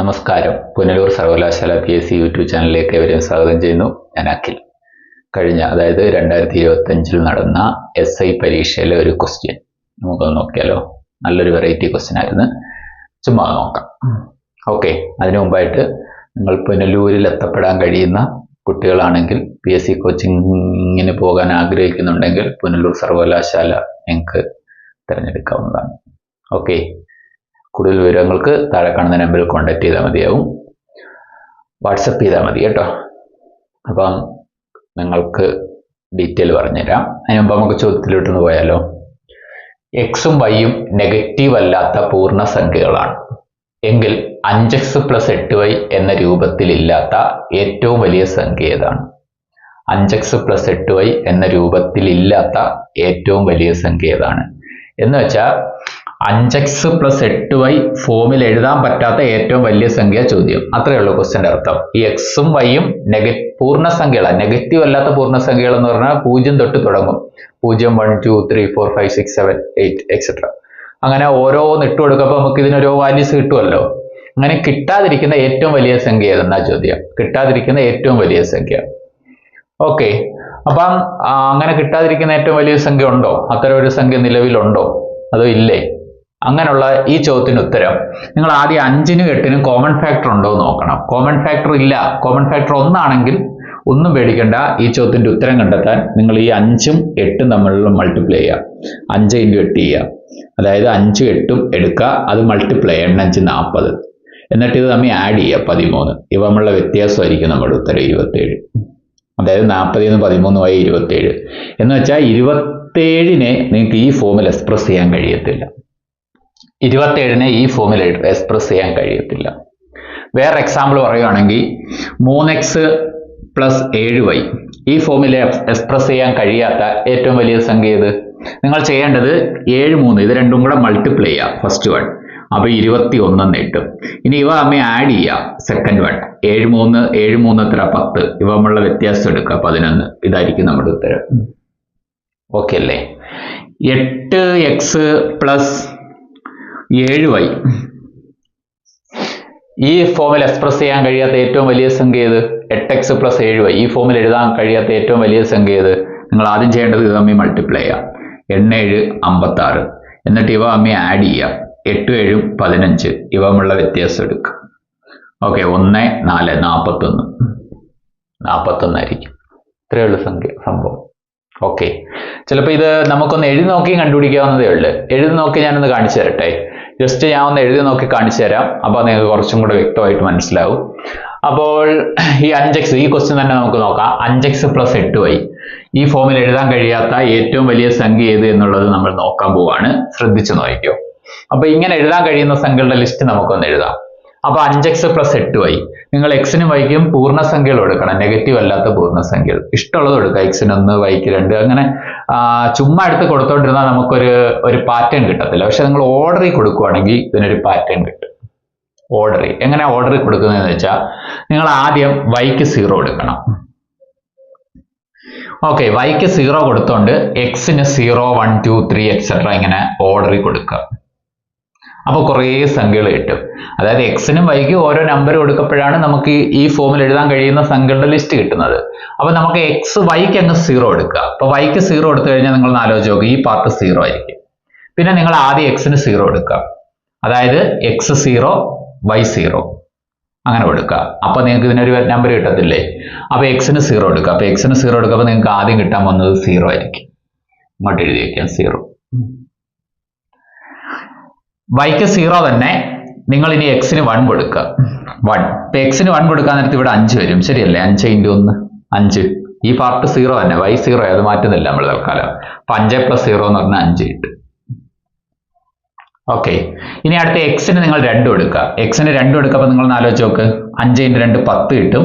നമസ്കാരം. പുനലൂർ സർവകലാശാല P S C YouTube ചാനലിലേക്ക് എവരെയും സ്വാഗതം ചെയ്യുന്നു. ഞാൻ അഖിൽ. കഴിഞ്ഞ അതായത് രണ്ടായിരത്തി ഇരുപത്തഞ്ചിൽ നടന്ന എസ് ഐ പരീക്ഷയിലെ ഒരു ക്വസ്റ്റ്യൻ നമുക്കൊന്ന് നോക്കിയാലോ? നല്ലൊരു വെറൈറ്റി ക്വസ്റ്റ്യൻ ആയിരുന്നു. ചുമ്മാ നോക്കാം. ഓക്കെ അതിനു മുമ്പായിട്ട് നിങ്ങൾ പുനലൂരിൽ എത്തപ്പെടാൻ കഴിയുന്ന കുട്ടികളാണെങ്കിൽ പി എസ് സി കോച്ചിങ്ങിന് പോകാൻ ആഗ്രഹിക്കുന്നുണ്ടെങ്കിൽ പുനലൂർ സർവകലാശാല നിങ്ങൾക്ക് തിരഞ്ഞെടുക്കാവുന്നതാണ്. ഓക്കെ കൂടുതൽ വിവരങ്ങൾക്ക് താഴെ കാണുന്ന നമ്പറിൽ കോൺടാക്ട് ചെയ്താൽ മതിയാവും. വാട്സപ്പ് ചെയ്താൽ മതി കേട്ടോ. അപ്പം നിങ്ങൾക്ക് ഡീറ്റെയിൽ പറഞ്ഞുതരാം. അതിന് മുമ്പ് നമുക്ക് ചോദ്യത്തിലോട്ടൊന്ന് പോയാലോ. എക്സും വൈയും നെഗറ്റീവ് അല്ലാത്ത പൂർണസംഖ്യകളാണ് എങ്കിൽ അഞ്ച് എക്സ് പ്ലസ് എട്ട് വൈ എന്ന രൂപത്തിലില്ലാത്ത ഏറ്റവും വലിയ സംഖ്യ ഏതാണ്? അഞ്ച് എക്സ് പ്ലസ് എട്ട് വൈ എന്ന രൂപത്തിലില്ലാത്ത ഏറ്റവും വലിയ സംഖ്യ ഏതാണ്? എന്ന് വെച്ചാൽ അഞ്ച് എക്സ് പ്ലസ് എട്ട് വൈ ഫോമിൽ എഴുതാൻ പറ്റാത്ത ഏറ്റവും വലിയ സംഖ്യ ചോദ്യം. അത്രയേ ഉള്ളൂ ക്വസ്റ്റ്യന്റെ അർത്ഥം. ഈ എക്സും വൈയും നെഗ പൂർണസംഖ്യകളാണ് നെഗറ്റീവ് അല്ലാത്ത പൂർണസംഖ്യകൾ എന്ന് പറഞ്ഞാൽ പൂജ്യം തൊട്ട് തുടങ്ങും. പൂജ്യം one two three four five six seven eight etcetera അങ്ങനെ ഓരോന്ന് ഇട്ട് കൊടുക്കുമ്പോൾ നമുക്ക് ഇതിനൊരു വാല്യൂസ് കിട്ടുമല്ലോ അങ്ങനെ കിട്ടാതിരിക്കുന്ന ഏറ്റവും വലിയ സംഖ്യ ഏതെന്നാ ചോദ്യം? കിട്ടാതിരിക്കുന്ന ഏറ്റവും വലിയ സംഖ്യ. ഓക്കെ അപ്പം അങ്ങനെ കിട്ടാതിരിക്കുന്ന ഏറ്റവും വലിയ സംഖ്യ ഉണ്ടോ? അത്തരം ഒരു സംഖ്യ നിലവിലുണ്ടോ? അതോ ഇല്ലേ? അങ്ങനെയുള്ള ഈ ചോദ്യത്തിന് ഉത്തരം നിങ്ങൾ ആദ്യം അഞ്ചിനും എട്ടിനും കോമൺ ഫാക്ടർ ഉണ്ടോ എന്ന് നോക്കണം. കോമൺ ഫാക്ടർ ഇല്ല. കോമൺ ഫാക്ടർ ഒന്നാണെങ്കിൽ ഒന്നും പേടിക്കേണ്ട. ഈ ചോദ്യത്തിന്റെ ഉത്തരം കണ്ടെത്താൻ നിങ്ങൾ ഈ അഞ്ചും എട്ടും തമ്മിലുള്ള മൾട്ടിപ്ലൈ ചെയ്യുക. അഞ്ച് ഇന്റു എട്ട് ചെയ്യുക. അതായത് അഞ്ചും എട്ടും എടുക്കുക. അത് മൾട്ടിപ്ലൈ എണ്ണഞ്ച് നാൽപ്പത്. എന്നിട്ട് ഇത് തമ്മിൽ ആഡ് ചെയ്യുക. പതിമൂന്ന്. ഇവ തമ്മിലുള്ള വ്യത്യാസമായിരിക്കും നമ്മുടെ ഉത്തരം ഇരുപത്തേഴ്. അതായത് നാൽപ്പതിൽ നിന്ന് പതിമൂന്നുമായി ഇരുപത്തേഴ്. എന്ന് വെച്ചാൽ ഇരുപത്തേഴിനെ നിങ്ങൾക്ക് ഈ ഫോമിൽ എക്സ്പ്രസ് ചെയ്യാൻ കഴിയത്തില്ല. ഇരുപത്തേഴിനെ ഈ ഫോമിൽ എക്സ്പ്രസ് ചെയ്യാൻ കഴിയത്തില്ല. വേറെ എക്സാമ്പിൾ പറയുകയാണെങ്കിൽ മൂന്ന് എക്സ് പ്ലസ് ഏഴ് വൈ ഈ ഫോമിൽ എക്സ്പ്രസ് ചെയ്യാൻ കഴിയാത്ത ഏറ്റവും വലിയ സംഖ്യ ഇത് നിങ്ങൾ ചെയ്യേണ്ടത് ഏഴ് മൂന്ന് ഇത് രണ്ടും കൂടെ മൾട്ടിപ്ലൈ ചെയ്യുക ഫസ്റ്റ് വൺ അപ്പോൾ ഇരുപത്തി ഒന്നെന്ന് കിട്ടും. ഇനി ഇവ തമ്മിൽ ആഡ് ചെയ്യുക സെക്കൻഡ് വൺ ഏഴ് മൂന്ന് ഏഴ് മൂന്ന് എത്ര? പത്ത്. ഇവ തമ്മിലുള്ള വ്യത്യാസം എടുക്കുക പതിനൊന്ന്. ഇതായിരിക്കും നമ്മുടെ ഉത്തരം. ഓക്കെ അല്ലേ? എട്ട് എക്സ് പ്ലസ് ഏഴ് വൈ. ഈ ഫോമിൽ എക്സ്പ്രസ് ചെയ്യാൻ കഴിയാത്ത ഏറ്റവും വലിയ സംഖ്യ ഏത്? എട്ട് എക്സ് പ്ലസ് ഏഴ് വൈ. ഈ ഫോമിൽ എഴുതാൻ കഴിയാത്ത ഏറ്റവും വലിയ സംഖ്യ ഏത്? നിങ്ങൾ ആദ്യം ചെയ്യേണ്ടത് ഇത് തമ്മിൽ മൾട്ടിപ്ലൈ ചെയ്യാം. എണ്ണേഴ് അമ്പത്തി ആറ് എന്നിട്ട് ഇവ തമ്മിൽ ആഡ് ചെയ്യുക എട്ടും ഏഴും പതിനഞ്ച്. ഇവ തമ്മിലുള്ള വ്യത്യാസം എടുക്കുക ഓക്കെ ഒന്ന് നാല് നാൽപ്പത്തൊന്ന് നാൽപ്പത്തൊന്നായിരിക്കും ഇത്രയേ ഉള്ളൂ സംഖ്യ സംഭവം. ഓക്കെ ചിലപ്പോൾ ഇത് നമുക്കൊന്ന് എഴുതി നോക്കി കണ്ടുപിടിക്കാവുന്നതേ ഉള്ളൂ. എഴുതി നോക്കി ഞാനൊന്ന് കാണിച്ചു തരട്ടെ. ജസ്റ്റ് ഞാൻ ഒന്ന് എഴുതി നോക്കി കാണിച്ചു തരാം. അപ്പോൾ നിങ്ങൾക്ക് കുറച്ചും കൂടെ വ്യക്തമായിട്ട് മനസ്സിലാവും. അപ്പോൾ ഈ അഞ്ചെക്സ് ഈ ക്വസ്റ്റ്യൻ തന്നെ നമുക്ക് നോക്കാം. അഞ്ചെക്സ് പ്ലസ് എട്ട് വൈ ഈ ഫോമിൽ എഴുതാൻ കഴിയാത്ത ഏറ്റവും വലിയ സംഖ്യ ഏത് എന്നുള്ളത് നമ്മൾ നോക്കാൻ പോവാണ്. ശ്രദ്ധിച്ചു നോക്കിയോ അപ്പൊ ഇങ്ങനെ എഴുതാൻ കഴിയുന്ന സംഖ്യകളുടെ ലിസ്റ്റ് നമുക്കൊന്ന് എഴുതാം. അപ്പൊ അഞ്ച് എക്സ് പ്ലസ് എട്ട് വൈ നിങ്ങൾ എക്സിനും വൈക്കും പൂർണസംഖ്യകൾ എടുക്കണം. നെഗറ്റീവ് അല്ലാത്ത പൂർണസംഖ്യകൾ ഇഷ്ടമുള്ളത് എടുക്കുക. എക്സിന് ഒന്ന് വൈക്ക് രണ്ട്. അങ്ങനെ ചുമ്മാ എടുത്ത് കൊടുത്തോണ്ടിരുന്നാൽ നമുക്കൊരു ഒരു പാറ്റേൺ കിട്ടത്തില്ല. പക്ഷെ നിങ്ങൾ ഓർഡറിൽ കൊടുക്കുവാണെങ്കിൽ ഇതിനൊരു പാറ്റേൺ കിട്ടും. ഓർഡറിൽ എങ്ങനെ ഓർഡറിൽ കൊടുക്കുന്നതെന്ന് വെച്ചാൽ നിങ്ങൾ ആദ്യം വൈക്ക് സീറോ എടുക്കണം. ഓക്കെ വൈക്ക് സീറോ കൊടുത്തോണ്ട് എക്സിന് zero one two three etcetera ഇങ്ങനെ ഓർഡറിൽ കൊടുക്കുക. അപ്പോൾ കുറേ സംഖ്യകൾ കിട്ടും. അതായത് എക്സിനും വൈക്കും ഓരോ നമ്പർ കൊടുക്കപ്പോഴാണ് നമുക്ക് ഈ- ഫോമിൽ എഴുതാൻ കഴിയുന്ന സംഖ്യകളുടെ ലിസ്റ്റ് കിട്ടുന്നത്. അപ്പോൾ നമുക്ക് എക്സ് വൈക്ക് അങ്ങ് സീറോ എടുക്കുക അപ്പോൾ വൈക്ക് സീറോ എടുത്തു കഴിഞ്ഞാൽ നിങ്ങൾ നാലോ നോക്കുക ഈ പാർട്ട് സീറോ ആയിരിക്കും. പിന്നെ നിങ്ങൾ ആദ്യം എക്സിന് സീറോ എടുക്കുക അതായത് എക്സ് സീറോ വൈ സീറോ അങ്ങനെ കൊടുക്കുക. അപ്പോൾ നിങ്ങൾക്ക് ഇതിനൊരു നമ്പർ കിട്ടത്തില്ലേ? അപ്പോൾ എക്സിന് സീറോ എടുക്കുക. അപ്പോൾ എക്സിന് സീറോ എടുക്കുമ്പോൾ നിങ്ങൾക്ക് ആദ്യം കിട്ടാൻ വന്നത് സീറോ ആയിരിക്കും. ഇങ്ങോട്ട് എഴുതി വയ്ക്കാം സീറോ വൈക്ക് സീറോ തന്നെ നിങ്ങൾ ഇനി എക്സിന് വൺ കൊടുക്കുക. വൺ ഇപ്പൊ എക്സിന് വൺ കൊടുക്കാൻ നേരത്ത് ഇവിടെ അഞ്ച് വരും. ശരിയല്ലേ? അഞ്ച് ഇന്റു ഒന്ന്. അഞ്ച്. ഈ പാർട്ട് സീറോ തന്നെ. വൈ സീറോ അത് മാറ്റുന്നില്ല നമ്മൾ തൽക്കാലം. അപ്പൊ അഞ്ച് പ്ലസ് സീറോ എന്ന് പറഞ്ഞാൽ അഞ്ച് കിട്ടും. ഓക്കെ ഇനി അടുത്ത എക്സിന് നിങ്ങൾ രണ്ട് കൊടുക്കുക. എക്സിന് രണ്ട് കൊടുക്കുമ്പോൾ നിങ്ങൾ ആലോചിച്ച് നോക്ക്. അഞ്ച് ഇന്റു രണ്ട് പത്ത് കിട്ടും.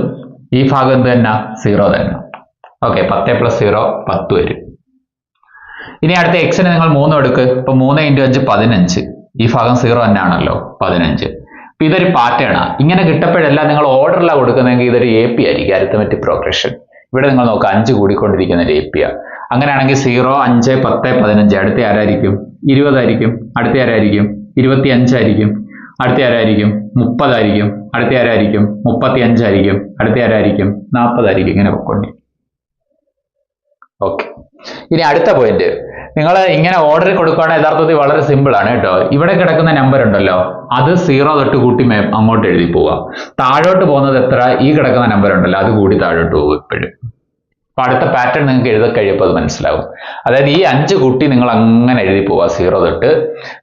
ഈ ഭാഗം എന്ത് തന്നെ സീറോ തന്നെ. ഓക്കെ പത്ത് പ്ലസ് സീറോ പത്ത് വരും. ഇനി അടുത്ത എക്സിന് നിങ്ങൾ മൂന്ന് കൊടുക്കുക ഇപ്പൊ മൂന്ന് ഇന്റു അഞ്ച് പതിനഞ്ച്. ഈ ഭാഗം സീറോ തന്നെയാണല്ലോ പതിനഞ്ച്. അപ്പൊ ഇതൊരു പാറ്റേണാണ് ഇങ്ങനെ കിട്ടപ്പോഴെല്ലാം നിങ്ങൾ ഓർഡറിലാണ് കൊടുക്കുന്നതെങ്കിൽ ഇതൊരു എ പി ആയിരിക്കും അരിത്തമെറ്റിക് പ്രോഗ്രഷൻ ഇവിടെ നിങ്ങൾ നോക്കുക അഞ്ച് കൂടിക്കൊണ്ടിരിക്കുന്ന ഒരു എ പി ആ. അങ്ങനെയാണെങ്കിൽ സീറോ അഞ്ച് പത്ത് പതിനഞ്ച് അടുത്ത ആരായിരിക്കും? ഇരുപതായിരിക്കും അടുത്ത ആരായിരിക്കും? ഇരുപത്തി അഞ്ചായിരിക്കും അടുത്ത ആരായിരിക്കും? മുപ്പതായിരിക്കും അടുത്ത ആരായിരിക്കും? മുപ്പത്തി അഞ്ചായിരിക്കും അടുത്ത ആരായിരിക്കും? നാൽപ്പതായിരിക്കും ഇങ്ങനെ പൊക്കോണ്ടി ഓക്കെ ഇനി അടുത്ത പോയിന്റ് നിങ്ങൾ ഇങ്ങനെ ഓർഡർ കൊടുക്കുകയാണെങ്കിൽ യഥാർത്ഥത്തിൽ വളരെ സിമ്പിൾ ആണ് കേട്ടോ. ഇവിടെ കിടക്കുന്ന നമ്പർ ഉണ്ടല്ലോ. അത് സീറോ തൊട്ട് കൂട്ടി അങ്ങോട്ട് എഴുതി പോവുക. താഴോട്ട് പോകുന്നത് എത്ര? ഈ കിടക്കുന്ന നമ്പർ ഉണ്ടല്ലോ. അത് കൂടി താഴോട്ട് പോകും ഇപ്പോഴും. അപ്പൊ അടുത്ത പാറ്റേൺ നിങ്ങൾക്ക് എഴുതി കഴിയപ്പോൾ അത് മനസ്സിലാവും. അതായത് ഈ അഞ്ച് കൂട്ടി നിങ്ങൾ അങ്ങനെ എഴുതി പോവുക സീറോ തൊട്ട്.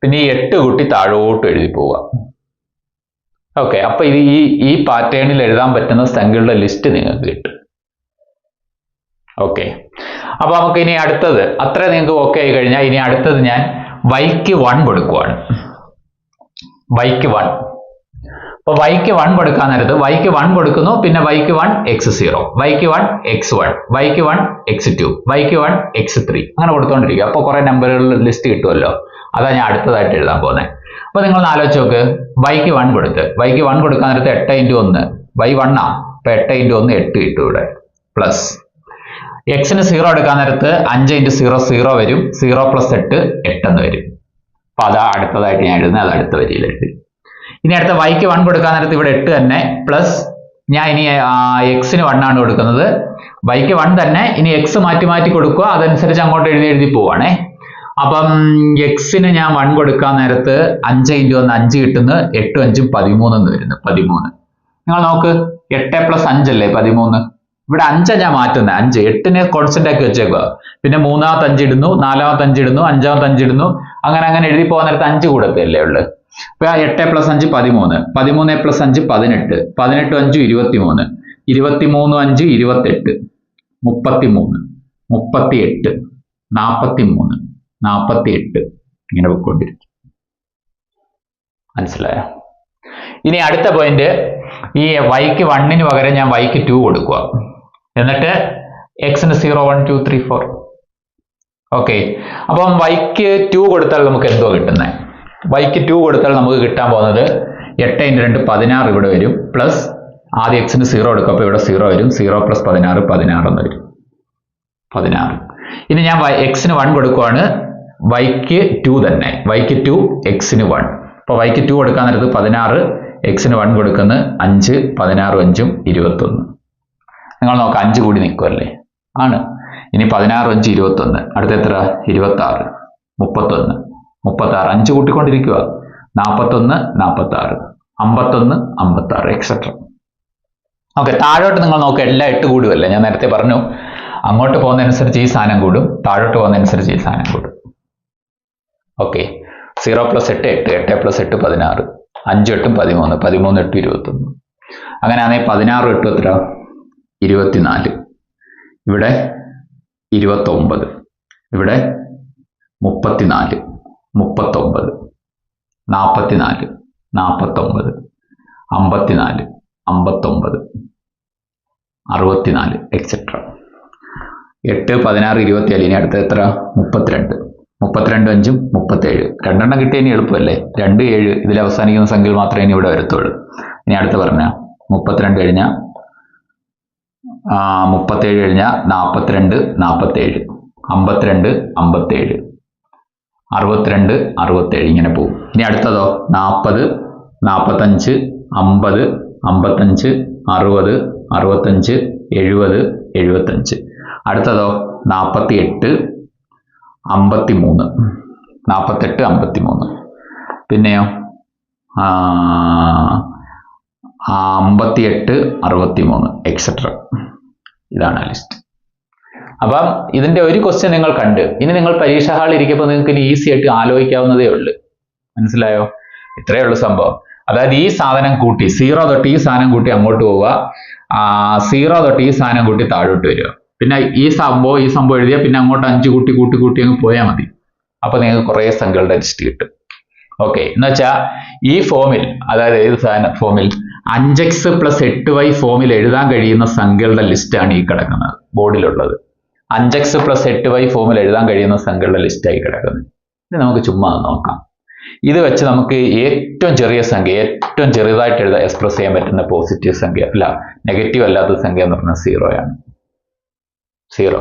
പിന്നെ ഈ എട്ട് കൂട്ടി താഴോട്ട് എഴുതി പോവുക. ഓക്കെ അപ്പൊ ഇത് ഈ ഈ പാറ്റേണിൽ എഴുതാൻ പറ്റുന്ന സംഖ്യകളുടെ ലിസ്റ്റ് നിങ്ങൾക്ക് കിട്ടും. ഓക്കെ അപ്പൊ നമുക്ക് ഇനി അടുത്തത്. അത്ര നിങ്ങൾക്ക് ഓക്കെ ആയി കഴിഞ്ഞാൽ ഇനി അടുത്തത് ഞാൻ വൈക്ക് വൺ കൊടുക്കുവാണ്. വൈക്ക് വൺ അപ്പൊ വൈക്ക് വൺ കൊടുക്കാൻ നേരത്ത് വൈക്ക് വൺ കൊടുക്കുന്നു പിന്നെ വൈക്ക് വൺ എക്സ് സീറോ വൈക്ക് വൺ എക്സ് വൺ വൈക്ക് വൺ എക്സ് ടു വൈക്ക് വൺ എക്സ് ത്രീ അങ്ങനെ കൊടുത്തോണ്ടിരിക്കുക. അപ്പൊ കുറെ നമ്പറുകളുടെ ലിസ്റ്റ് കിട്ടുമല്ലോ അതാ ഞാൻ അടുത്തതായിട്ട് എഴുതാൻ പോകുന്നത് അപ്പൊ നിങ്ങൾ ആലോചിച്ച് നോക്ക്. വൈക്ക് വൺ കൊടുത്ത്. വൈക്ക് വൺ കൊടുക്കാൻ നേരത്ത് എട്ട് ഇന്റു ഒന്ന്. വൈ വണ്ണാ അപ്പൊ എട്ട് ഇന്റു ഒന്ന് എട്ട് കിട്ടും ഇവിടെ. പ്ലസ് എക്സിന് സീറോ എടുക്കാൻ നേരത്ത് അഞ്ച് ഇന്റു സീറോ സീറോ വരും. സീറോ പ്ലസ് എട്ട് എട്ടെന്ന് വരും. അപ്പൊ അതാ അടുത്തതായിട്ട് ഞാൻ എഴുതുന്നത്. അത് അടുത്ത വരിയിൽ എഴുതി ഇനി അടുത്ത വൈക്ക് വൺ കൊടുക്കാൻ നേരത്ത് ഇവിടെ എട്ട് തന്നെ. പ്ലസ് ഞാൻ ഇനി എക്സിന് ആണ് കൊടുക്കുന്നത്. വൈക്ക് വൺ തന്നെ. ഇനി എക്സ് മാറ്റി മാറ്റി കൊടുക്കുക. അതനുസരിച്ച് അങ്ങോട്ട് എഴുതി എഴുതി പോവാണേ. അപ്പം എക്സിന് ഞാൻ വൺ കൊടുക്കാൻ നേരത്ത് അഞ്ച് ഇന്റു ഒന്ന് അഞ്ച് കിട്ടുന്നു. എട്ടും അഞ്ചും പതിമൂന്നെന്ന് വരുന്നു. പതിമൂന്ന്. നിങ്ങൾ നോക്ക്. എട്ട് പ്ലസ് അഞ്ചല്ലേ പതിമൂന്ന്? ഇവിടെ അഞ്ചാ ഞാൻ മാറ്റുന്നത് അഞ്ച്. എട്ടിനെ കോൺസ്റ്റന്റ് ആക്കി വെച്ചേക്കുക പിന്നെ മൂന്നാമത്തെ അഞ്ച് ഇടുന്നു നാലാമത്തെ അഞ്ച് ഇടുന്നു അഞ്ചാമത്തെ അഞ്ച് ഇടുന്നു. അങ്ങനെ അങ്ങനെ എഴുതി പോകാൻ നേരത്ത് അഞ്ച് കൂടത്തല്ലേ ഉള്ളു. അപ്പൊ ആ എട്ട് പ്ലസ് അഞ്ച് പതിമൂന്ന്. പതിമൂന്ന് പ്ലസ് അഞ്ച് പതിനെട്ട്. പതിനെട്ട് അഞ്ച് ഇരുപത്തിമൂന്ന്. ഇരുപത്തിമൂന്ന് അഞ്ച് ഇരുപത്തെട്ട്. മുപ്പത്തിമൂന്ന്. മുപ്പത്തിയെട്ട്. നാൽപ്പത്തിമൂന്ന് നാൽപ്പത്തിയെട്ട് ഇങ്ങനെ പോയിക്കൊണ്ടിരിക്കും. മനസ്സിലായോ? ഇനി അടുത്ത പോയിന്റ് ഈ വൈക്ക് വണ്ണിന് പകരം ഞാൻ വൈക്ക് ടു കൊടുക്കുക എന്നിട്ട് എക്സിന് zero one two three four okay അപ്പം വൈക്ക് ടു കൊടുത്താൽ നമുക്ക് എന്തോ കിട്ടുന്നത് വൈക്ക് ടു കൊടുത്താൽ നമുക്ക് കിട്ടാൻ പോകുന്നത് എട്ട് ഇന്റു രണ്ട് പതിനാറ് ഇവിടെ വരും. പ്ലസ് ആദ്യം എക്സിന് സീറോ എടുക്കും. അപ്പോൾ ഇവിടെ സീറോ വരും. സീറോ പ്ലസ് പതിനാറ് പതിനാറ് എന്ന് വരും. പതിനാറ്. ഇനി ഞാൻ എക്സിന് വൺ കൊടുക്കുവാണ്. വൈക്ക് ടു തന്നെ. വൈക്ക് ടു എക്സിന് വൺ അപ്പോൾ വൈക്ക് ടു കൊടുക്കാൻ നേരത്ത് പതിനാറ് എക്സിന് വൺ കൊടുക്കുന്നത് അഞ്ച് പതിനാറും അഞ്ചും ഇരുപത്തൊന്ന്. നിങ്ങൾ നോക്കാം അഞ്ച് കൂടി നിൽക്കുമല്ലേ ആണ്. ഇനി പതിനാറ് അഞ്ച് ഇരുപത്തൊന്ന്. അടുത്ത എത്ര? ഇരുപത്തി ആറ് മുപ്പത്തൊന്ന്. മുപ്പത്തി ആറ് അഞ്ച് കൂട്ടിക്കൊണ്ടിരിക്കുക നാൽപ്പത്തൊന്ന് നാൽപ്പത്തി ആറ് അമ്പത്തൊന്ന് അമ്പത്തി ആറ് എക്സെട്ര ഓക്കെ താഴോട്ട് നിങ്ങൾ നോക്കുക എല്ലാം എട്ട് കൂടുമല്ലേ ഞാൻ നേരത്തെ പറഞ്ഞു അങ്ങോട്ട് പോകുന്നതനുസരിച്ച് ഈ സാധനം കൂടും താഴോട്ട് പോകുന്നതനുസരിച്ച് ഈ സാധനം കൂടും. ഓക്കെ സീറോ പ്ലസ് എട്ട് എട്ട്. എട്ട് പ്ലസ് എട്ട് പതിനാറ്. അഞ്ച് എട്ടും പതിമൂന്ന്. പതിമൂന്ന് എട്ടും ഇരുപത്തൊന്ന്. അങ്ങനെയാണെങ്കിൽ പതിനാറ് എട്ടും എത്ര? ഇരുപത്തിനാല്. ഇവിടെ ഇരുപത്തൊമ്പത്. ഇവിടെ മുപ്പത്തിനാല് മുപ്പത്തൊമ്പത് നാൽപ്പത്തിനാല് നാൽപ്പത്തൊമ്പത് അമ്പത്തിനാല് അമ്പത്തൊമ്പത് അറുപത്തിനാല് എക്സെട്ര എട്ട് പതിനാറ് ഇരുപത്തിയേഴ് ഇനി അടുത്ത എത്ര? മുപ്പത്തിരണ്ട്. മുപ്പത്തിരണ്ട് അഞ്ചും മുപ്പത്തേഴ്. രണ്ടെണ്ണം കിട്ടിയ ഇനി എളുപ്പമല്ലേ? രണ്ട് ഏഴ് ഇതിൽ അവസാനിക്കുന്ന സംഖ്യകൾ മാത്രമേ ഇനി ഇവിടെ വരത്തുള്ളൂ. ഇനി അടുത്ത് പറഞ്ഞ. മുപ്പത്തിരണ്ട് കഴിഞ്ഞാൽ മുപ്പത്തേഴ് കഴിഞ്ഞാൽ നാൽപ്പത്തിരണ്ട് നാൽപ്പത്തേഴ് അമ്പത്തിരണ്ട് അമ്പത്തേഴ്. അറുപത്തിരണ്ട് അറുപത്തേഴ്. ഇങ്ങനെ പോകും ഇനി അടുത്തതോ? നാൽപ്പത് നാൽപ്പത്തഞ്ച് അമ്പത് അമ്പത്തഞ്ച് അറുപത് അറുപത്തഞ്ച് എഴുപത് എഴുപത്തഞ്ച്. അടുത്തതോ? നാൽപ്പത്തി എട്ട് അമ്പത്തി മൂന്ന് നാൽപ്പത്തെട്ട് അമ്പത്തി മൂന്ന് പിന്നെയോ? ആ, എട്ട് അറുപത്തി മൂന്ന് എക്സെട്ര ഇതാണ് ലിസ്റ്റ് അപ്പം ഇതിന്റെ ഒരു ക്വസ്റ്റ്യൻ നിങ്ങൾ കണ്ട്. ഇനി നിങ്ങൾ പരീക്ഷ ഹാളിൽ ഇരിക്കുമ്പോൾ നിങ്ങൾക്ക് ഇനി ഈസി ആയിട്ട് ആലോചിക്കാവുന്നതേ ഉള്ളൂ. മനസ്സിലായോ? ഇത്രയേ ഉള്ളൂ സംഭവം. അതായത് ഈ സാധനം കൂട്ടി സീറോ തൊട്ട് ഈ സാധനം കൂട്ടി അങ്ങോട്ട് പോവുക. സീറോ തൊട്ട് ഈ സാധനം കൂട്ടി താഴോട്ട് വരിക. പിന്നെ ഈ സംഭവം ഈ സംഭവം എഴുതിയാൽ പിന്നെ അങ്ങോട്ട് അഞ്ച് കൂട്ടി കൂട്ടി കൂട്ടി അങ്ങ് പോയാൽ മതി. അപ്പൊ നിങ്ങൾക്ക് കുറേ സംഖ്യകളുടെ ലിസ്റ്റ് കിട്ടും. ഓക്കെ എന്ന് വെച്ചാൽ ഈ ഫോമിൽ അതായത് ഏത് സാധനം ഫോമിൽ അഞ്ചെക്സ് പ്ലസ് എട്ട് വൈ ഫോമിൽ എഴുതാൻ കഴിയുന്ന സംഖ്യകളുടെ ലിസ്റ്റാണ് ഈ കിടക്കുന്നത് ബോർഡിലുള്ളത്. അഞ്ച് എക്സ് പ്ലസ് എട്ട് വൈ ഫോമിൽ എഴുതാൻ കഴിയുന്ന സംഖ്യകളുടെ ലിസ്റ്റായി കിടക്കുന്നത്. ഇത് നമുക്ക് ചുമ്മാ നോക്കാം. ഇത് വെച്ച് നമുക്ക് ഏറ്റവും ചെറിയ സംഖ്യ ഏറ്റവും ചെറുതായിട്ട് എഴുതാൻ എക്സ്പ്രസ് ചെയ്യാൻ പറ്റുന്ന പോസിറ്റീവ് സംഖ്യ അല്ല നെഗറ്റീവ് അല്ലാത്ത സംഖ്യ എന്ന് പറഞ്ഞാൽ സീറോയാണ് സീറോ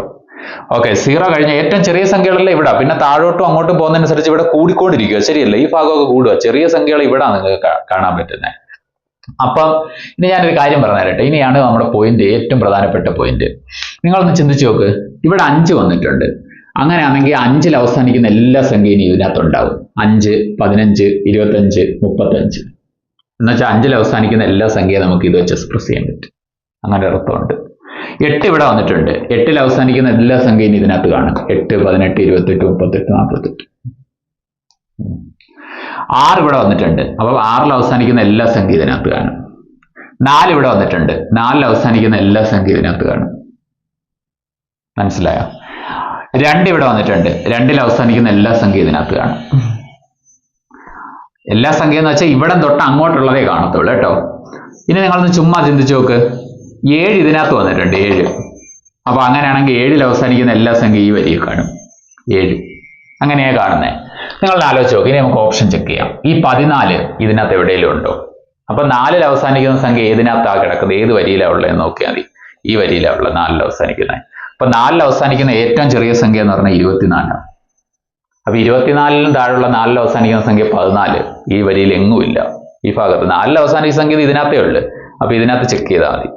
ഓക്കെ സീറോ കഴിഞ്ഞ ഏറ്റവും ചെറിയ സംഖ്യകളല്ലേ ഇവിടെ. പിന്നെ താഴോട്ടും അങ്ങോട്ടും പോകുന്നതനുസരിച്ച് ഇവിടെ കൂടിക്കൊണ്ടിരിക്കുക. ശരിയല്ലേ? ഈ ഭാഗമൊക്കെ കൂടുക. ചെറിയ സംഖ്യകൾ ഇവിടെ നിങ്ങൾക്ക് കാണാൻ പറ്റുന്നത്. അപ്പം ഇനി ഞാനൊരു കാര്യം പറഞ്ഞു തരട്ടെ ഇനിയാണ് നമ്മുടെ പോയിന്റ് ഏറ്റവും പ്രധാനപ്പെട്ട പോയിന്റ് നിങ്ങളൊന്ന് ചിന്തിച്ചു നോക്ക്. ഇവിടെ അഞ്ച് വന്നിട്ടുണ്ട്. അങ്ങനെയാണെങ്കിൽ അഞ്ചിൽ അവസാനിക്കുന്ന എല്ലാ സംഖ്യയും ഇതിനകത്ത് ഉണ്ടാവും. അഞ്ച് പതിനഞ്ച് ഇരുപത്തഞ്ച് മുപ്പത്തഞ്ച്. എന്നുവെച്ചാൽ അഞ്ചിൽ അവസാനിക്കുന്ന എല്ലാ സംഖ്യയും നമുക്ക് ഇത് വെച്ച് എക്സ്പ്രസ് ചെയ്യാൻ പറ്റും. അങ്ങനെ അർത്ഥമുണ്ട്. എട്ട് ഇവിടെ വന്നിട്ടുണ്ട്. എട്ടിൽ അവസാനിക്കുന്ന എല്ലാ സംഖ്യയും ഇതിനകത്ത് കാണും. എട്ട് പതിനെട്ട് ഇരുപത്തെട്ട് മുപ്പത്തെട്ട് നാൽപ്പത്തെട്ട്. ആറ് ഇവിടെ വന്നിട്ടുണ്ട്. അപ്പോൾ ആറിൽ അവസാനിക്കുന്ന എല്ലാ സംഖ്യ ഇതിനകത്ത് കാണും. നാല് ഇവിടെ വന്നിട്ടുണ്ട്. നാലിൽ അവസാനിക്കുന്ന എല്ലാ സംഖ്യ ഇതിനകത്ത് കാണും. മനസ്സിലായോ? രണ്ട് ഇവിടെ വന്നിട്ടുണ്ട്. രണ്ടിൽ അവസാനിക്കുന്ന എല്ലാ സംഖ്യ ഇതിനകത്ത് കാണും. എല്ലാ സംഖ്യ എന്ന് വെച്ചാൽ ഇവിടെ തൊട്ട് അങ്ങോട്ടുള്ളതേ കാണത്തുള്ളൂ കേട്ടോ. ഇനി നിങ്ങളൊന്ന് ചുമ്മാ ചിന്തിച്ചു നോക്ക്. ഏഴ് ഇതിനകത്ത് വന്നിട്ടുണ്ട്. ഏഴ്. അപ്പൊ അങ്ങനെയാണെങ്കിൽ ഏഴിൽ അവസാനിക്കുന്ന എല്ലാ സംഖ്യ ഈ വരിയിൽ കാണും. ഏഴ്. അങ്ങനെയാണ് കാണുന്നത്. നിങ്ങൾ ആലോചിച്ച് ഇനി നമുക്ക് ഓപ്ഷൻ ചെക്ക് ചെയ്യാം. ഈ പതിനാല് ഇതിനകത്ത് എവിടെയെങ്കിലും ഉണ്ടോ? അപ്പൊ നാലിൽ അവസാനിക്കുന്ന സംഖ്യ ഏതിനകത്താ കിടക്കുന്നത്? ഏത് വരിയിലാണ് ഉള്ളതെന്ന് നോക്കിയാൽ മതി. ഈ വരിയിലാണ് ഉള്ളത്. നാലിൽ അവസാനിക്കുന്നത് അപ്പൊ നാലിൽ അവസാനിക്കുന്ന ഏറ്റവും ചെറിയ സംഖ്യ എന്ന് പറഞ്ഞാൽ ഇരുപത്തിനാലാണ്. അപ്പൊ ഇരുപത്തിനാലിലും താഴെയുള്ള നാലിൽ അവസാനിക്കുന്ന സംഖ്യ പതിനാല്. ഈ വരിയിൽ എങ്ങുമില്ല ഈ ഭാഗത്ത് നാലിൽ അവസാനിക്കുന്ന സംഖ്യ ഇത് ഇതിനകത്തേ ഉള്ളു. അപ്പൊ ഇതിനകത്ത് ചെക്ക് ചെയ്താൽ മതി.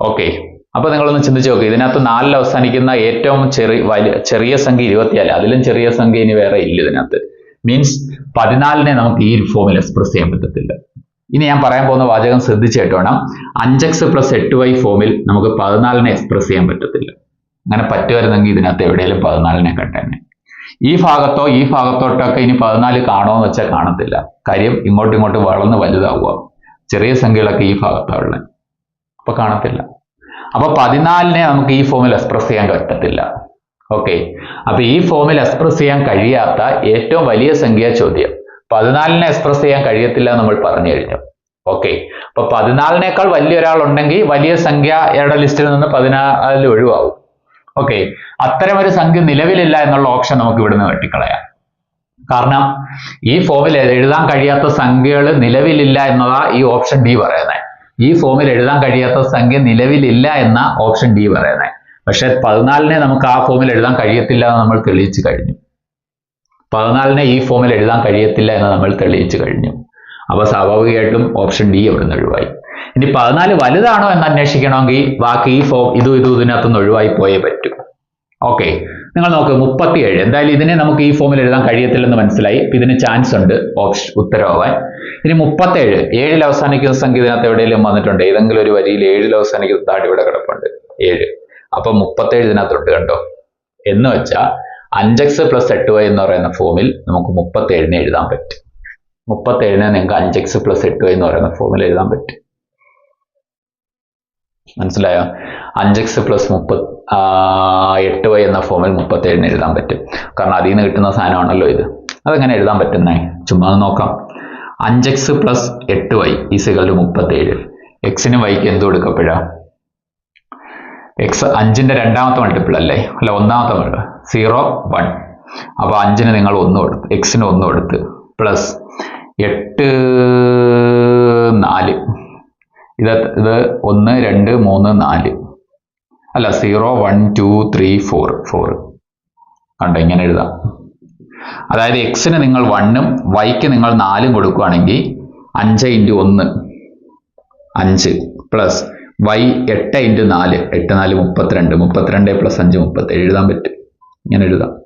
ഓക്കെ അപ്പൊ നിങ്ങളൊന്ന് ചിന്തിച്ചു നോക്കുക ഇതിനകത്ത് നാലിൽ അവസാനിക്കുന്ന ഏറ്റവും ചെറിയ വലിയ ചെറിയ സംഖ്യ ഇരുപത്തിയാൽ. അതിലും ചെറിയ സംഖ്യ ഇനി വേറെ ഇല്ല ഇതിനകത്ത്. മീൻസ് പതിനാലിനെ നമുക്ക് ഈ ഫോമിൽ എക്സ്പ്രസ് ചെയ്യാൻ പറ്റത്തില്ല. ഇനി ഞാൻ പറയാൻ പോകുന്ന വാചകം ശ്രദ്ധിച്ച് കേട്ടോണം. അഞ്ചെക്സ് പ്ലസ് എട്ട് വൈ ഫോമിൽ നമുക്ക് പതിനാലിനെ എക്സ്പ്രസ് ചെയ്യാൻ പറ്റത്തില്ല. അങ്ങനെ പറ്റുമായിരുന്നെങ്കിൽ ഇതിനകത്ത് എവിടെയെങ്കിലും പതിനാലിനെ കണ്ടെന്നെ ഈ ഭാഗത്തോ ഈ ഭാഗത്തോട്ടൊക്കെ ഇനി പതിനാല് കാണുമോ എന്ന് വെച്ചാൽ കാണത്തില്ല. കാര്യം ഇങ്ങോട്ടും ഇങ്ങോട്ടും വളർന്ന് വലുതാവുക. ചെറിയ സംഖ്യകളൊക്കെ ഈ ഭാഗത്താണ് ഉള്ളത് അപ്പൊ കാണത്തില്ല. അപ്പൊ പതിനാലിനെ നമുക്ക് ഈ ഫോമിൽ എക്സ്പ്രസ് ചെയ്യാൻ പറ്റത്തില്ല. ഓക്കെ അപ്പൊ ഈ ഫോമിൽ എക്സ്പ്രസ് ചെയ്യാൻ കഴിയാത്ത ഏറ്റവും വലിയ സംഖ്യ ചോദ്യം. പതിനാലിനെ എക്സ്പ്രസ് ചെയ്യാൻ കഴിയത്തില്ല നമ്മൾ പറഞ്ഞു കഴിഞ്ഞു. ഓക്കെ അപ്പൊ പതിനാലിനേക്കാൾ വലിയ ഒരാൾ ഉണ്ടെങ്കിൽ വലിയ സംഖ്യ സംഖ്യയുടെ ലിസ്റ്റിൽ നിന്ന് പതിനാലിൽ ഒഴിവാകും. ഓക്കെ ഒരു സംഖ്യ നിലവിലില്ല എന്നുള്ള ഓപ്ഷൻ നമുക്ക് ഇവിടുന്ന് വെട്ടിക്കളയാം. കാരണം ഈ ഫോമിൽ എഴുതാൻ കഴിയാത്ത സംഖ്യകൾ നിലവിലില്ല എന്നതാ ഈ ഓപ്ഷൻ ഡി പറയുന്നത്. ഈ ഫോമിൽ എഴുതാൻ കഴിയാത്ത സംഖ്യ നിലവിലില്ല എന്ന ഓപ്ഷൻ ഡി പറയുന്നത് പക്ഷെ പതിനാലിനെ നമുക്ക് ആ ഫോമിൽ എഴുതാൻ കഴിയത്തില്ല എന്ന് നമ്മൾ തെളിയിച്ചു കഴിഞ്ഞു. പതിനാലിനെ ഈ ഫോമിൽ എഴുതാൻ കഴിയത്തില്ല എന്ന് നമ്മൾ തെളിയിച്ചു കഴിഞ്ഞു. അപ്പൊ സ്വാഭാവികമായിട്ടും ഓപ്ഷൻ ഡി എവിടുന്ന് ഒഴിവായി. ഇനി പതിനാല് വലുതാണോ എന്ന് അന്വേഷിക്കണമെങ്കിൽ ബാക്കി ഈ ഫോം ഇതും ഇതും ഇതിനകത്തുനിന്ന് ഒഴിവായി പോയേ പറ്റൂ. ഓക്കെ നിങ്ങൾ നോക്ക് മുപ്പത്തിയേഴ്. എന്തായാലും ഇതിനെ നമുക്ക് ഈ ഫോമിൽ എഴുതാൻ കഴിയത്തില്ലെന്ന് മനസ്സിലായി. ഇതിന് ചാൻസ് ഉണ്ട്. ഓപ്ഷൻ ഉത്തരവാൻ ഇനി മുപ്പത്തേഴ് ഏഴിൽ അവസാനിക്കുന്ന സംഖ്യ ഇതിനകത്ത് എവിടെയെങ്കിലും വന്നിട്ടുണ്ട്? ഏതെങ്കിലും ഒരു വരിയിൽ ഏഴിൽ അവസാനിക്കുന്ന താടി ഇവിടെ കിടപ്പുണ്ട്. ഏഴ്. അപ്പൊ മുപ്പത്തേഴ് ഇതിനകത്തുണ്ട് കണ്ടോ? എന്ന് വെച്ചാൽ അഞ്ചെക്സ് പ്ലസ് എട്ട് വൈ എന്ന് പറയുന്ന ഫോമിൽ നമുക്ക് മുപ്പത്തേഴിനെ എഴുതാൻ പറ്റും. മുപ്പത്തേഴിനെ നിങ്ങൾക്ക് അഞ്ചെക്സ് പ്ലസ് എട്ട് വൈ എന്ന് പറയുന്ന ഫോമിൽ എഴുതാൻ പറ്റും. മനസ്സിലായോ? അഞ്ച് എക്സ് പ്ലസ് മുപ്പത് എട്ട് വൈ എന്ന ഫോമിൽ മുപ്പത്തേഴിന് എഴുതാൻ പറ്റും. കാരണം അതിൽ നിന്ന് കിട്ടുന്ന സാധനമാണല്ലോ ഇത്. അതെങ്ങനെ എഴുതാൻ പറ്റുന്നേ? ചുമ്മാ നോക്കാം. അഞ്ച് എക്സ് പ്ലസ് എട്ട് വൈ ഈസികളുടെ മുപ്പത്തേഴ്. എക്സിന് വൈക്ക് എന്ത് കൊടുക്കപ്പോഴാ? എക്സ് അഞ്ചിന്റെ രണ്ടാമത്തെ മൾട്ടിപ്പിൾ അല്ലേ? അല്ല ഒന്നാമത്തെ മൾട്ടിപ്പിൾ സീറോ വൺ അപ്പോൾ അഞ്ചിന് നിങ്ങൾ ഒന്ന് കൊടുത്ത് എക്സിന് ഒന്ന് കൊടുത്ത് പ്ലസ് എട്ട് നാല്. ഇത് ഇത് ഒന്ന് രണ്ട് മൂന്ന് നാല്. അല്ല zero one two three four four കണ്ടോ ഇങ്ങനെ എഴുതാം. അതായത് എക്സിന് നിങ്ങൾ വണ്ണും വൈക്ക് നിങ്ങൾ നാലും കൊടുക്കുകയാണെങ്കിൽ അഞ്ച് ഇന്റു ഒന്ന്. അഞ്ച് പ്ലസ് വൈ എട്ട് ഇന്റു നാല്. എട്ട് നാല് മുപ്പത്തിരണ്ട്. മുപ്പത്തിരണ്ട് പ്ലസ് അഞ്ച് മുപ്പത്തി എഴുതാൻ പറ്റും. ഇങ്ങനെ എഴുതാം.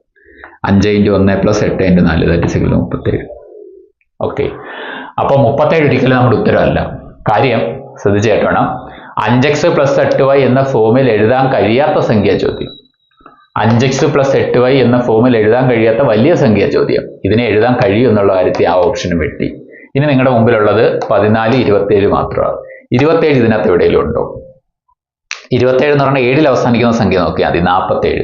അഞ്ച് ഇന്റു ഒന്ന് പ്ലസ് എട്ട് ഇന്റു നാല്. ദാറ്റ് സിക്കൽ മുപ്പത്തേഴ് ഓക്കെ അപ്പോൾ മുപ്പത്തേഴ് ഒരിക്കലും നമ്മുടെ ഉത്തരമല്ല. കാര്യം ശ്രദ്ധിച്ച് കേട്ടോണം അഞ്ചെക്സ് പ്ലസ് എട്ട് വൈ എന്ന ഫോമിൽ എഴുതാൻ കഴിയാത്ത സംഖ്യ ചോദ്യം. അഞ്ചെക്സ് പ്ലസ് എട്ട് വൈ എന്ന ഫോമിൽ എഴുതാൻ കഴിയാത്ത വലിയ സംഖ്യ ചോദ്യം. ഇതിനെ എഴുതാൻ കഴിയും എന്നുള്ള കാര്യത്തിൽ ആ ഓപ്ഷനും വെട്ടി ഇനി നിങ്ങളുടെ മുമ്പിലുള്ളത് പതിനാല് ഇരുപത്തേഴ് മാത്രമാണ്. ഇരുപത്തേഴ് ഇതിനകത്ത് എവിടെയെങ്കിലും ഉണ്ടോ? ഇരുപത്തേഴ് എന്ന് പറഞ്ഞാൽ ഏഴിൽ അവസാനിക്കുന്ന സംഖ്യ നോക്കിയാൽ മതി. നാൽപ്പത്തേഴ്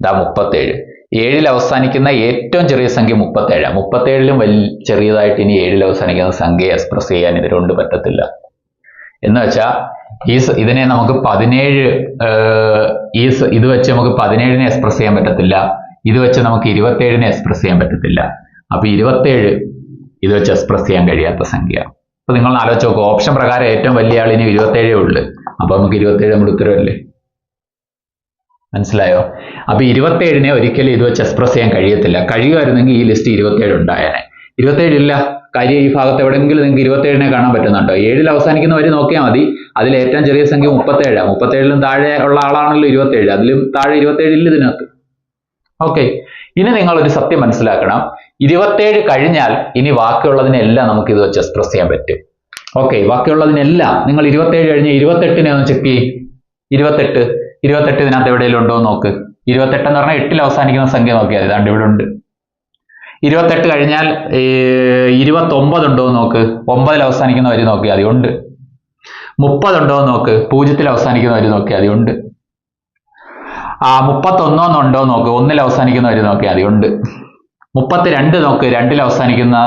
ഇതാ മുപ്പത്തേഴ്. ഏഴിൽ അവസാനിക്കുന്ന ഏറ്റവും ചെറിയ സംഖ്യ മുപ്പത്തേഴാണ് മുപ്പത്തേഴിലും വലിയ ചെറിയതായിട്ട് ഇനി ഏഴിൽ അവസാനിക്കുന്ന സംഖ്യ എക്സ്പ്രസ് ചെയ്യാൻ ഇതിനുകൊണ്ട് പറ്റത്തില്ല. എന്ന് വെച്ചാൽ ഈ ഇതിനെ നമുക്ക് പതിനേഴ് ഈ ഇത് വെച്ച് നമുക്ക് പതിനേഴിനെ എക്സ്പ്രസ് ചെയ്യാൻ പറ്റത്തില്ല. ഇത് വെച്ച് നമുക്ക് ഇരുപത്തേഴിനെ എക്സ്പ്രസ് ചെയ്യാൻ പറ്റത്തില്ല. അപ്പൊ ഇരുപത്തേഴ് ഇത് വെച്ച് എക്സ്പ്രസ് ചെയ്യാൻ കഴിയാത്ത സംഖ്യ. അപ്പൊ നിങ്ങൾ ആലോചിച്ച് നോക്കുക ഓപ്ഷൻ പ്രകാരം ഏറ്റവും വലിയ ആൾ ഇനി ഇരുപത്തേഴേ ഉള്ളു. അപ്പൊ നമുക്ക് ഇരുപത്തേഴ് നമ്മുടെ ഉത്തരവല്ലേ മനസ്സിലായോ? അപ്പൊ ഇരുപത്തേഴിനെ ഒരിക്കലും ഇത് വെച്ച് എക്സ്പ്രസ് ചെയ്യാൻ കഴിയത്തില്ല. കഴിയുമായിരുന്നെങ്കിൽ ഈ ലിസ്റ്റ് ഇരുപത്തേഴ് ഉണ്ടായേനെ. ഇരുപത്തേഴ് ഇല്ല. കാര്യം ഈ ഭാഗത്ത് എവിടെയെങ്കിലും നിങ്ങൾക്ക് ഇരുപത്തേഴിനെ കാണാൻ പറ്റുന്നുണ്ടോ? ഏഴിൽ അവസാനിക്കുന്ന നോക്കിയാൽ മതി. അതിൽ ഏറ്റവും ചെറിയ സംഖ്യ മുപ്പത്തേഴാണ് മുപ്പത്തേഴിലും താഴെ ഉള്ള ആളാണല്ലോ ഇരുപത്തേഴ്. അതിലും താഴെ ഇരുപത്തേഴ് ഇല്ല ഇതിനകത്ത്. ഓക്കെ ഇനി നിങ്ങൾ ഒരു സത്യം മനസ്സിലാക്കണം. ഇരുപത്തേഴ് കഴിഞ്ഞാൽ ഇനി ബാക്കിയുള്ളതിനെല്ലാം നമുക്ക് ഇത് വെച്ച് എക്സ്പ്രസ് ചെയ്യാൻ പറ്റും. ഓക്കെ ബാക്കിയുള്ളതിനെല്ലാം നിങ്ങൾ ഇരുപത്തേഴ് കഴിഞ്ഞ് ഇരുപത്തെട്ടിനെ ഒന്ന് ചെക്ക് ചെയ്യും. ഇരുപത്തെട്ട്. ഇരുപത്തെട്ട് ഇതിനകത്ത് എവിടെയെങ്കിലും ഉണ്ടോ നോക്ക്. ഇരുപത്തെട്ട് എന്ന് പറഞ്ഞാൽ എട്ടിൽ അവസാനിക്കുന്ന സംഖ്യ നോക്കിയാൽ ഇതാണ്ട് ഇവിടെ ഉണ്ട്. ഇരുപത്തെട്ട് കഴിഞ്ഞാൽ ഇരുപത്തൊമ്പത് ഉണ്ടോ എന്ന് നോക്ക്. ഒമ്പതിൽ അവസാനിക്കുന്ന വരി നോക്കിയാൽ മതി ഉണ്ട്. മുപ്പത് ഉണ്ടോ എന്ന് നോക്ക് പൂജ്യത്തിൽ അവസാനിക്കുന്ന വരി നോക്കിയാൽ മതി ഉണ്ട്. ആ മുപ്പത്തൊന്നോന്നുണ്ടോ നോക്ക് ഒന്നിൽ അവസാനിക്കുന്ന വരി നോക്കിയാൽ മതി ഉണ്ട്. മുപ്പത്തിരണ്ട് നോക്ക് രണ്ടിൽ അവസാനിക്കുന്ന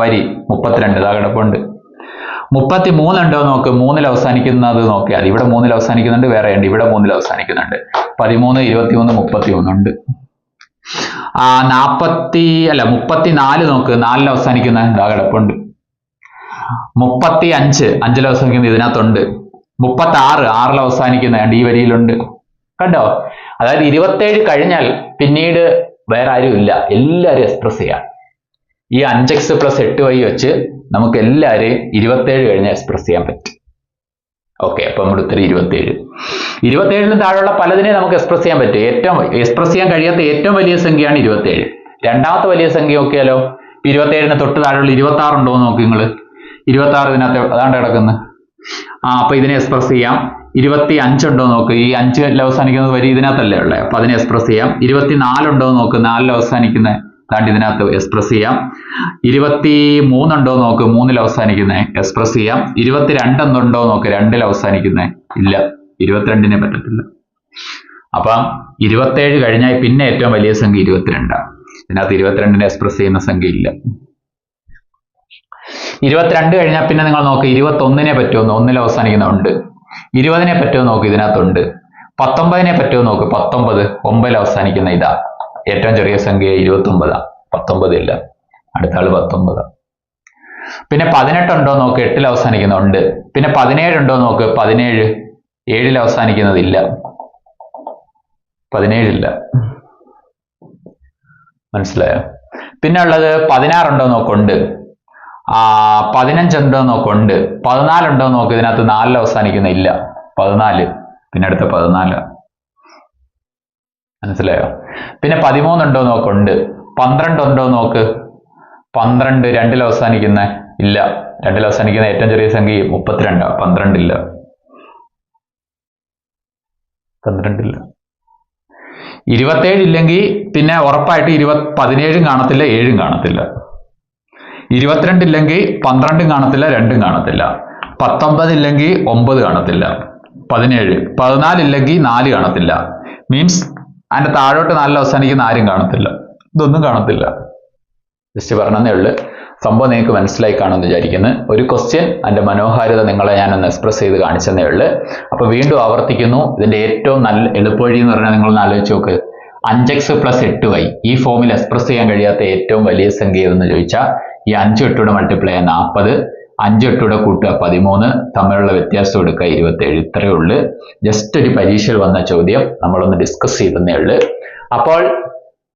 വരി മുപ്പത്തിരണ്ട് ഇതാ കിടപ്പുണ്ട്. മുപ്പത്തി മൂന്നുണ്ടോ നോക്ക് മൂന്നിൽ അവസാനിക്കുന്നത് നോക്കിയാൽ മതി ഇവിടെ മൂന്നിൽ അവസാനിക്കുന്നുണ്ട് വേറെ ഉണ്ട് ഇവിടെ മൂന്നിൽ അവസാനിക്കുന്നുണ്ട്. പതിമൂന്ന് ഇരുപത്തിമൂന്ന് മുപ്പത്തി മൂന്നുണ്ട് ആ നാപ്പത്തി അല്ല മുപ്പത്തി നാല് നോക്ക്. നാലിൽ അവസാനിക്കുന്ന എന്താ കിടപ്പുണ്ട്? മുപ്പത്തി അഞ്ച് അഞ്ചിൽ അവസാനിക്കുന്ന ഇതിനകത്തുണ്ട്. മുപ്പത്തി ആറ് ആറിൽ അവസാനിക്കുന്ന ഈ വരിയിലുണ്ട്. കണ്ടോ? അതായത് ഇരുപത്തേഴ് കഴിഞ്ഞാൽ പിന്നീട് വേറെ ആരും ഇല്ല. എല്ലാവരും എക്സ്പ്രസ് ചെയ്യാം. ഈ അഞ്ച് എക്സ് പ്ലസ് എട്ട് വഴി വെച്ച് നമുക്ക് എല്ലാവരെയും ഇരുപത്തേഴ് കഴിഞ്ഞ് എക്സ്പ്രസ് ചെയ്യാൻ പറ്റും. ഓക്കെ അപ്പൊ നമ്മുടെ ഉത്തരം ഇരുപത്തേഴ് ഇരുപത്തേഴിന് താഴെയുള്ള പലതിനെ നമുക്ക് എക്സ്പ്രസ് ചെയ്യാൻ പറ്റും. ഏറ്റവും എക്സ്പ്രസ് ചെയ്യാൻ കഴിയാത്ത ഏറ്റവും വലിയ സംഖ്യയാണ് ഇരുപത്തേഴ് രണ്ടാമത്തെ വലിയ സംഖ്യ നോക്കിയാലോ? ഇരുപത്തേഴിന് തൊട്ട് താഴെയുള്ള ഇരുപത്തി ഉണ്ടോ എന്ന് നോക്കി നിങ്ങൾ ഇരുപത്തി ആറ് ഇതിനകത്ത് അതാണ്ട് കിടക്കുന്നത് ആ അപ്പൊ ഇതിനെ എക്സ്പ്രസ് ചെയ്യാം. ഇരുപത്തി അഞ്ചുണ്ടോ നോക്ക്. ഈ അഞ്ചിൽ അവസാനിക്കുന്നത് വരി ഇതിനകത്തല്ലേ ഉള്ളത് അപ്പൊ അതിനെ എക്സ്പ്രസ് ചെയ്യാം. ഇരുപത്തി നാലുണ്ടോ നോക്ക്. നാലിൽ അവസാനിക്കുന്ന. താണ്ട് ഇതിനകത്ത് എക്സ്പ്രസ് ചെയ്യാം. ഇരുപത്തി മൂന്നുണ്ടോ നോക്ക്. മൂന്നിൽ അവസാനിക്കുന്നേ. എക്സ്പ്രസ് ചെയ്യാം. ഇരുപത്തിരണ്ട് എന്തുണ്ടോ നോക്ക്. രണ്ടിൽ അവസാനിക്കുന്നേ. ഇല്ല. ഇരുപത്തിരണ്ടിനെ പറ്റത്തില്ല. അപ്പം ഇരുപത്തേഴ് കഴിഞ്ഞാൽ പിന്നെ ഏറ്റവും വലിയ സംഖ്യ ഇരുപത്തിരണ്ടാണ് ഇതിനകത്ത് ഇരുപത്തിരണ്ടിനെ എക്സ്പ്രസ് ചെയ്യുന്ന സംഖ്യ ഇല്ല. ഇരുപത്തിരണ്ട് കഴിഞ്ഞാൽ പിന്നെ നിങ്ങൾ നോക്ക്. ഇരുപത്തൊന്നിനെ പറ്റുമെന്ന് ഒന്നിൽ അവസാനിക്കുന്ന ഉണ്ട് ഇരുപതിനെ പറ്റുമോ നോക്ക്. ഇതിനകത്തുണ്ട്. പത്തൊമ്പതിനെ പറ്റുമോ നോക്ക്. പത്തൊമ്പത്. ഒമ്പതിൽ അവസാനിക്കുന്ന ഇതാ. ഏറ്റവും ചെറിയ സംഖ്യ ഇരുപത്തി ഒമ്പതാ പത്തൊമ്പത് ഇല്ല അടുത്ത ആൾ പത്തൊമ്പത്. പിന്നെ പതിനെട്ടുണ്ടോ നോക്ക് എട്ടിൽ അവസാനിക്കുന്ന ഉണ്ട് പിന്നെ പതിനേഴ് ഉണ്ടോ നോക്ക് പതിനേഴ്. ഏഴിൽ അവസാനിക്കുന്നതില്ല. പതിനേഴില്ല. മനസ്സിലായോ? പിന്നെ ഉള്ളത് പതിനാറുണ്ടോ നോക്കുണ്ട്. ആ പതിനഞ്ചുണ്ടോ നോക്കുണ്ട്. പതിനാലുണ്ടോ നോക്ക് ഇതിനകത്ത് നാലിൽ അവസാനിക്കുന്നില്ല. പതിനാല്. പിന്നെ അടുത്ത പതിനാല്. മനസ്സിലായോ? പിന്നെ പതിമൂന്നുണ്ടോ നോക്കുണ്ട് പന്ത്രണ്ട് ഉണ്ടോ. നോക്ക്. പന്ത്രണ്ട് രണ്ടിൽ അവസാനിക്കുന്ന ഇല്ല. രണ്ടിൽ അവസാനിക്കുന്ന ഏറ്റവും ചെറിയ സംഖ്യ മുപ്പത്തിരണ്ടാ. പന്ത്രണ്ടില്ല. പന്ത്രണ്ടില്ല. ഇരുപത്തേഴ് ഇല്ലെങ്കിൽ പിന്നെ ഉറപ്പായിട്ട് ഇരുപത് പതിനേഴും കാണത്തില്ല ഏഴും കാണത്തില്ല. ഇരുപത്തിരണ്ട് ഇല്ലെങ്കിൽ പന്ത്രണ്ടും കാണത്തില്ല രണ്ടും കാണത്തില്ല. പത്തൊമ്പത് ഇല്ലെങ്കിൽ ഒമ്പത് കാണത്തില്ല. പതിനേഴ്. പതിനാലില്ലെങ്കിൽ നാല് കാണത്തില്ല. മീൻസ് അതിന്റെ താഴോട്ട് നാലിൽ അവസാനിക്കുന്ന ആരും കാണത്തില്ല. ഇതൊന്നും കാണത്തില്ല. ജസ്റ്റ് പറഞ്ഞതേ ഉള്ളൂ. സംഭവം നിങ്ങൾക്ക് മനസ്സിലായി കാണുമെന്ന് വിചാരിക്കുന്നു. ഒരു ക്വസ്റ്റ്യൻ അതിന്റെ മനോഹാരിത നിങ്ങളെ ഞാനൊന്ന് എക്സ്പ്രസ് ചെയ്ത് കാണിച്ചതേ ഉള്ളൂ. അപ്പോൾ വീണ്ടും ആവർത്തിക്കുന്നു. ഇതിന്റെ ഏറ്റവും നല്ല എളുപ്പവഴി എന്ന് പറഞ്ഞാൽ നിങ്ങളൊന്ന് ആലോചിച്ച് നോക്ക്. അഞ്ച് എക്സ് പ്ലസ് എട്ട് വൈ ഈ ഫോമിൽ എക്സ്പ്രസ് ചെയ്യാൻ കഴിയാത്ത ഏറ്റവും വലിയ സംഖ്യ ഏതെന്ന് ചോദിച്ചാൽ ഈ അഞ്ച് എട്ടൂടെ മൾട്ടിപ്ലൈ നാൽപ്പത് അഞ്ച് എട്ടൂടെ കൂട്ടുക പതിമൂന്ന്. തമ്മിലുള്ള വ്യത്യാസം എടുക്കുക ഇരുപത്തേഴ്. ഇത്രയേ ഉള്ളൂ. ജസ്റ്റ് ഒരു പരീക്ഷയിൽ വന്ന ചോദ്യം നമ്മളൊന്ന് ഡിസ്കസ് ചെയ്തെന്നേ ഉള്ളൂ. അപ്പോൾ